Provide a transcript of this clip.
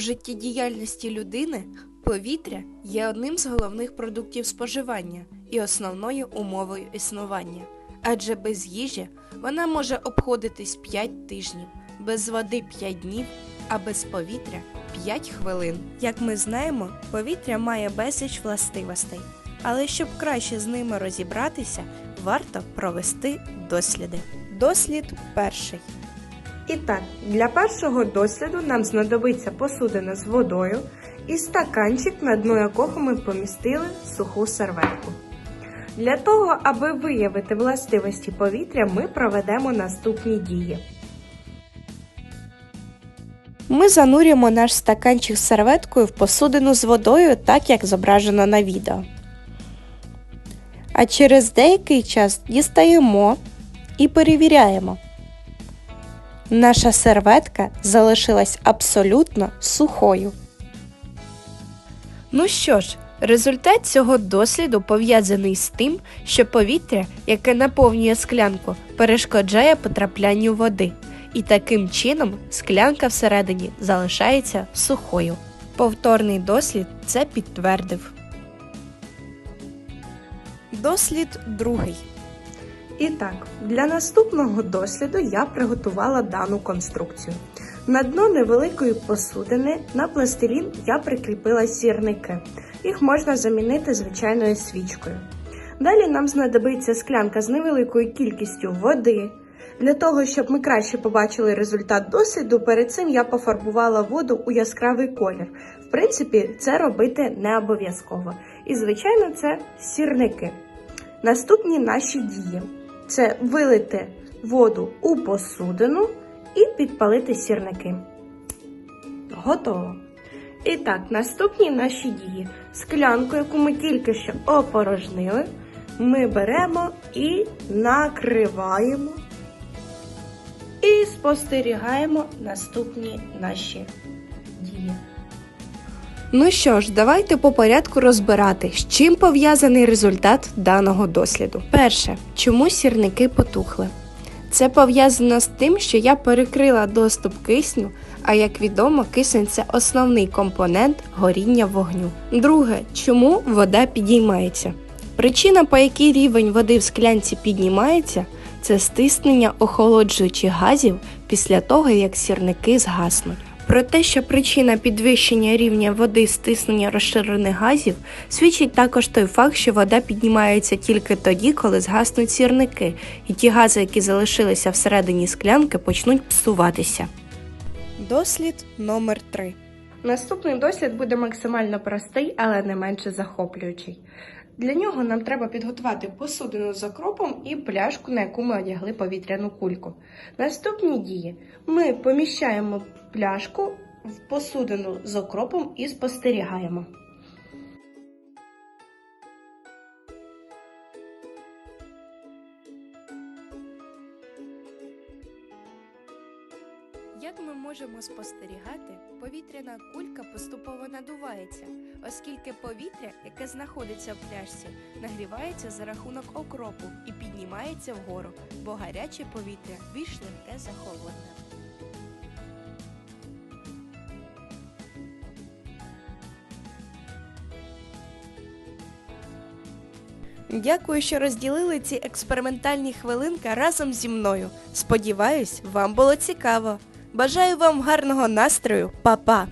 життєдіяльності людини повітря є одним з головних продуктів споживання і основною умовою існування. Адже без їжі вона може обходитись 5 тижнів, без води 5 днів, а без повітря 5 хвилин. Як ми знаємо, повітря має безліч властивостей, але щоб краще з ними розібратися, варто провести досліди. Дослід перший. І так, для першого досліду нам знадобиться посудина з водою і стаканчик, на дно якого ми помістили суху серветку. Для того, аби виявити властивості повітря, ми проведемо наступні дії. Ми занурюємо наш стаканчик з серветкою в посудину з водою, так як зображено на відео. А через деякий час дістаємо і перевіряємо. Наша серветка залишилась абсолютно сухою. Ну що ж, результат цього досліду пов'язаний з тим, що повітря, яке наповнює склянку, перешкоджає потраплянню води, і таким чином склянка всередині залишається сухою. Повторний дослід це підтвердив. Дослід другий. І так, для наступного досліду я приготувала дану конструкцію. На дно невеликої посудини на пластилін я прикріпила сірники. Їх можна замінити звичайною свічкою. Далі нам знадобиться склянка з невеликою кількістю води. Для того, щоб ми краще побачили результат досліду, перед цим я пофарбувала воду у яскравий колір. В принципі, це робити не обов'язково. І, звичайно, це сірники. Наступні наші дії це вилити воду у посудину і підпалити сірники. Готово. І так, наступні наші дії. Склянку, яку ми тільки що опорожнили, ми беремо і накриваємо. І спостерігаємо наступні наші дії. Ну що ж, давайте по порядку розбирати, з чим пов'язаний результат даного досліду. Перше, чому сірники потухли? Це пов'язано з тим, що я перекрила доступ кисню, а як відомо, кисень це основний компонент горіння вогню. Друге, чому вода підіймається? Причина, по якій рівень води в склянці піднімається, це стиснення охолоджуючих газів після того, як сірники згаснуть. Про те, що причина підвищення рівня води стиснення розширених газів, свідчить також той факт, що вода піднімається тільки тоді, коли згаснуть сірники, і ті гази, які залишилися всередині склянки, почнуть псуватися. Дослід номер 3 Наступний дослід буде максимально простий, але не менше захоплюючий. Для нього нам треба підготувати посудину з окропом і пляшку, на яку ми одягли повітряну кульку. Наступні дії: ми поміщаємо пляшку в посудину з окропом і спостерігаємо. Як ми можемо спостерігати, повітряна кулька поступово надувається, оскільки повітря, яке знаходиться в пляшці, нагрівається за рахунок окропу і піднімається вгору, бо гаряче повітря більш легке за. Дякую, що розділили ці експериментальні хвилинки разом зі мною. Сподіваюсь, вам було цікаво. Бажаю вам гарного настрою, Па-па!